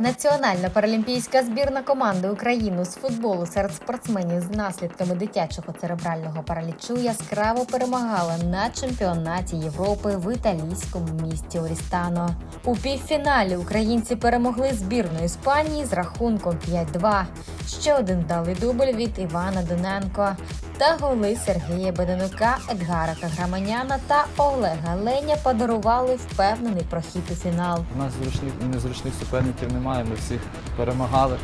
Національна паралімпійська збірна команди України з футболу серед спортсменів з наслідками дитячого церебрального паралічу яскраво перемагала на чемпіонаті Європи в італійському місті Орістано. У півфіналі українці перемогли збірну Іспанії з рахунком 5-2. Ще один вдалий дубль від Івана Доненко та голи Сергія Беденука, Едгара Каграманяна та Олега Леня подарували впевнений прохід у фінал. У нас зручних незручних суперників немає, ми всіх перемагали.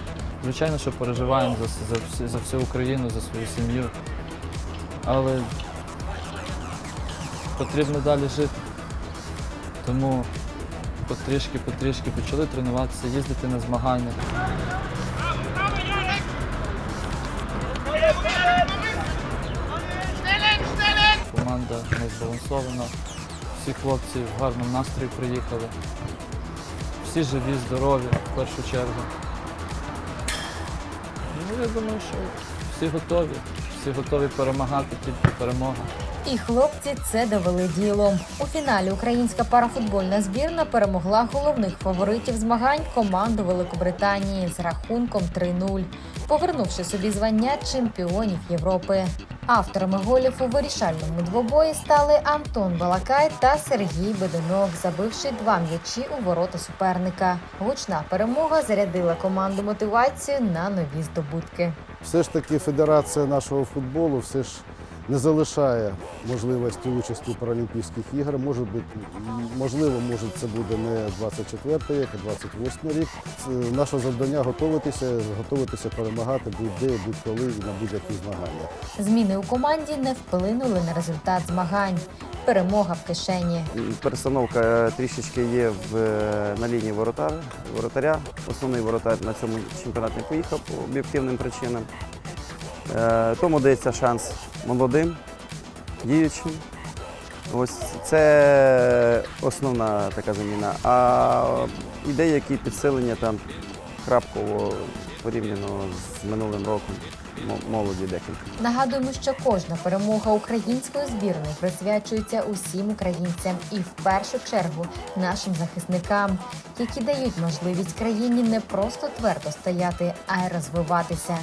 Звичайно, що переживаємо за, за, за всю Україну, за свою сім'ю. Але потрібно далі жити. Тому потрішки, потрішки почали тренуватися, їздити на змагання. Команда не збалансована. Всі хлопці в гарному настрої приїхали. Всі живі, здорові в першу чергу. Ну, я думаю, що всі готові. Всі готові перемагати, тільки перемога. І хлопці це довели ділом. У фіналі українська парафутбольна збірна перемогла головних фаворитів змагань команду Великобританії з рахунком 3-0, повернувши собі звання чемпіонів Європи. Авторами голів у вирішальному двобої стали Антон Балакай та Сергій Беденок, забивши два м'ячі у ворота суперника. Гучна перемога зарядила команду мотивацію на нові здобутки. Все ж таки федерація нашого футболу все ж не залишає можливості участі у Паралімпійських іграх. Може бути, можливо, може це буде не 24 рік, а 28 рік. Це наше завдання готуватися, готуватися перемагати будь-де, будь-коли і на будь-які змагання. Зміни у команді не вплинули на результат змагань. Перемога в кишені. Перестановка е, трішечки є в, е, на лінії воротар, воротаря. Основний воротар на цьому чемпіонаті не поїхав по об'єктивним причинам. Е, Тому дається шанс молодим, діючим. Ось це основна така заміна. А і деякі підсилення там крапково порівняно з минулим роком мо- молоді декілька. Нагадуємо, що кожна перемога української збірної присвячується усім українцям і в першу чергу нашим захисникам, які дають можливість країні не просто твердо стояти, а й розвиватися.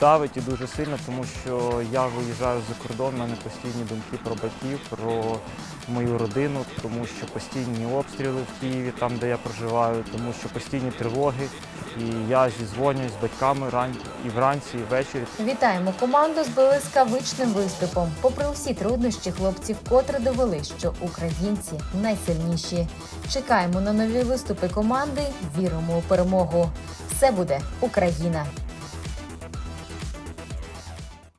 Давить і дуже сильно, тому що я виїжджаю за кордон, в мене постійні думки про батьків, про мою родину, тому що постійні обстріли в Києві, там де я проживаю, тому що постійні тривоги. І я зізвонююсь з батьками ран... і вранці, і ввечері. Вітаємо команду з блискавичним виступом. Попри усі труднощі, хлопці вкотре довели, що українці найсильніші. Чекаємо на нові виступи команди. Віримо у перемогу. Все буде Україна!